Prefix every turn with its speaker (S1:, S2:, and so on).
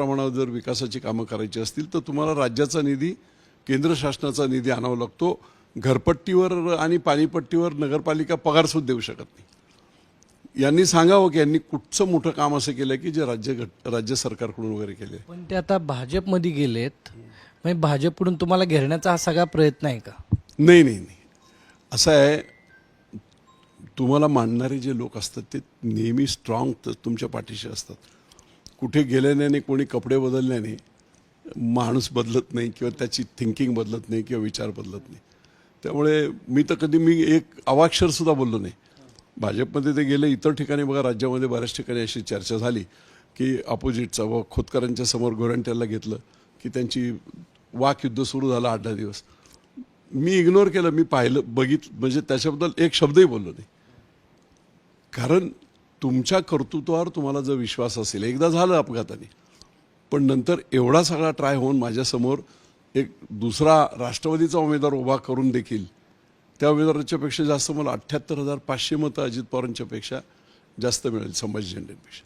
S1: प्रमाणावर जर विकासाची कामं करायची असतील तर तुम्हाला राज्याचा निधी केंद्र शासनाचा निधी आणावा लागतो. घरपट्टीवर आणि पाणीपट्टीवर नगरपालिका पगारसुद्धा देऊ शकत नाही. यांनी सांगावं की यांनी कुठचं मोठं काम असं केलं की जे राज्य घट- राज्य सरकारकडून वगैरे केले
S2: पण ते आता भाजपमध्ये गेलेत. म्हणजे भाजपकडून तुम्हाला घेरण्याचा हा सगळा प्रयत्न आहे का?
S1: नाही नाही नाही. असं आहे तुम्हाला मानणारे जे लोक असतात ते नेहमी स्ट्रॉंग तुमच्या पाठीशी असतात. कुठे गेल्याने कोणी कपडे बदलल्याने माणूस बदलत नाही किंवा त्याची थिंकिंग बदलत नाही किंवा विचार बदलत नाही. त्यामुळे मी तर कधी मी एक अवाक्षरसुद्धा बोललो नाही. भाजपमध्ये ते गेले इतर ठिकाणी बघा राज्यामध्ये बऱ्याच ठिकाणी अशी चर्चा झाली की अपोजिटचा व खोतकरांच्या समोर गोरंट्याला घेतलं की त्यांची वाक युद्ध सुरू झालं आठ दहा दिवस. मी इग्नोर केलं मी पाहिलं बघित म्हणजे त्याच्याबद्दल एक शब्दही बोललो नाही. कारण तुमच्या कर्तृत्वावर तुम्हाला जर विश्वास असेल एकदा झालं अपघाताने पण नंतर एवढा सगळा ट्राय होऊन माझ्यासमोर एक दुसरा राष्ट्रवादीचा उमेदवार उभा करून देखील त्या उमेदवाराच्या पेक्षा जास्त मला अठ्ठ्याहत्तर हजार पाचशे मतं अजित पवारांच्यापेक्षा जास्त मिळेल संभाजी झेंडेपेक्षा.